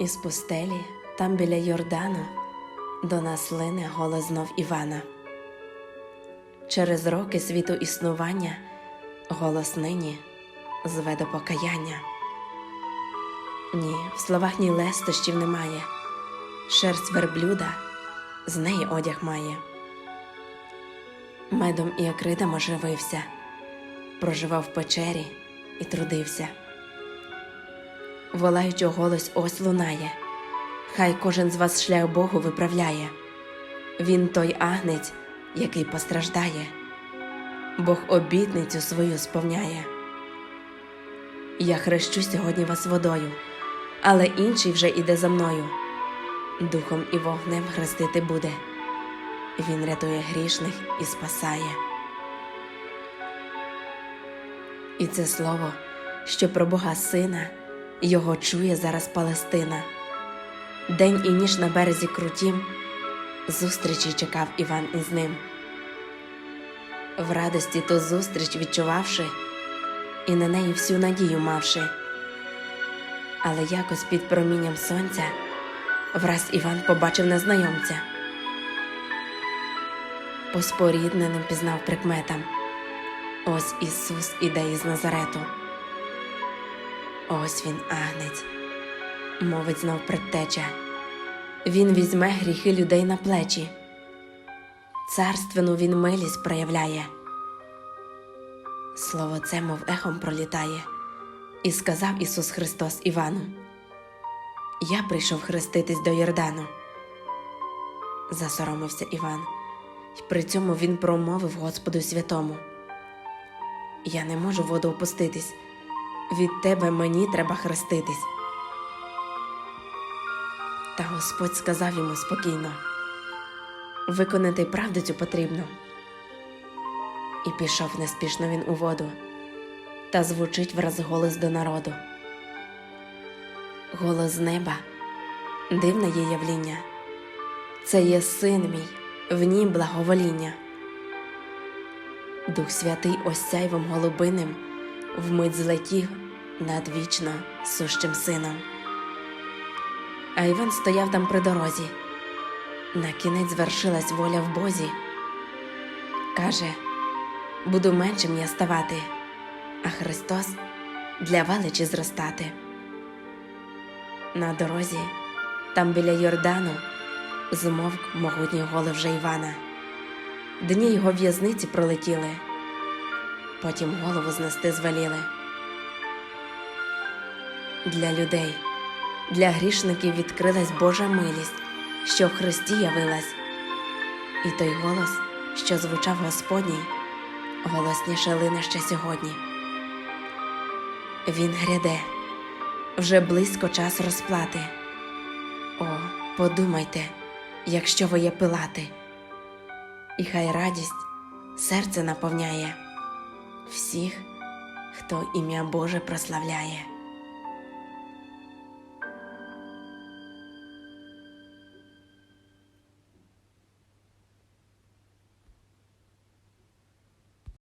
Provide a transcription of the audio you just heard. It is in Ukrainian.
Із пустелі, там біля Йордану, до нас лине голос знов Івана. Через роки світу існування голос нині зве до покаяння. Ні, в словах ні лестощів немає, шерсть верблюда з неї одяг має. Медом і акридом оживився, проживав в печері і трудився. Волаючи голос ось лунає, хай кожен з вас шлях Богу виправляє. Він той агнець, який постраждає, Бог обітницю свою сповняє. Я хрещу сьогодні вас водою, але інший вже іде за мною. Духом і вогнем хрестити буде. Він рятує грішних і спасає. І це слово, що про Бога Сина, його чує зараз Палестина. День і ніж на березі крутім, зустрічі чекав Іван із ним. В радості ту зустріч відчувавши, і на неї всю надію мавши. Але якось під промінням сонця враз Іван побачив незнайомця. По спорідненим пізнав прикметам. Ось Ісус іде із Назарету. Ось він, агнець, мовить знов предтеча. Він візьме гріхи людей на плечі. Царственну він милість проявляє. Слово це, мов ехом пролітає, і сказав Ісус Христос Івану: Я прийшов хреститись до Йордану. Засоромився Іван, й при цьому він промовив Господу святому. Я не можу воду опуститись. Від тебе мені треба хреститись. Та Господь сказав йому спокійно виконати правду цю потрібно. І пішов неспішно він у воду, та звучить враз голос до народу. Голос неба, дивне є явління. Це є син мій, в нім благовоління. Дух Святий осяйвом голубиним вмить злетів над вічно сущим сином. А Іван стояв там при дорозі. На кінець звершилась воля в Бозі. Каже, буду меншим я ставати, а Христос для величі зростати. На дорозі, там біля Йордану, змовк могутній голос вже Івана. Дні його в'язниці пролетіли, потім голову знести звеліли. Для людей, для грішників відкрилась Божа милість, що в Христі явилась, і той голос, що звучав Господній, голосніше лине ще сьогодні. Він гряде, вже близько час розплати. О, подумайте, якщо ви є пилати і хай радість серце наповняє всіх, хто ім'я Боже прославляє.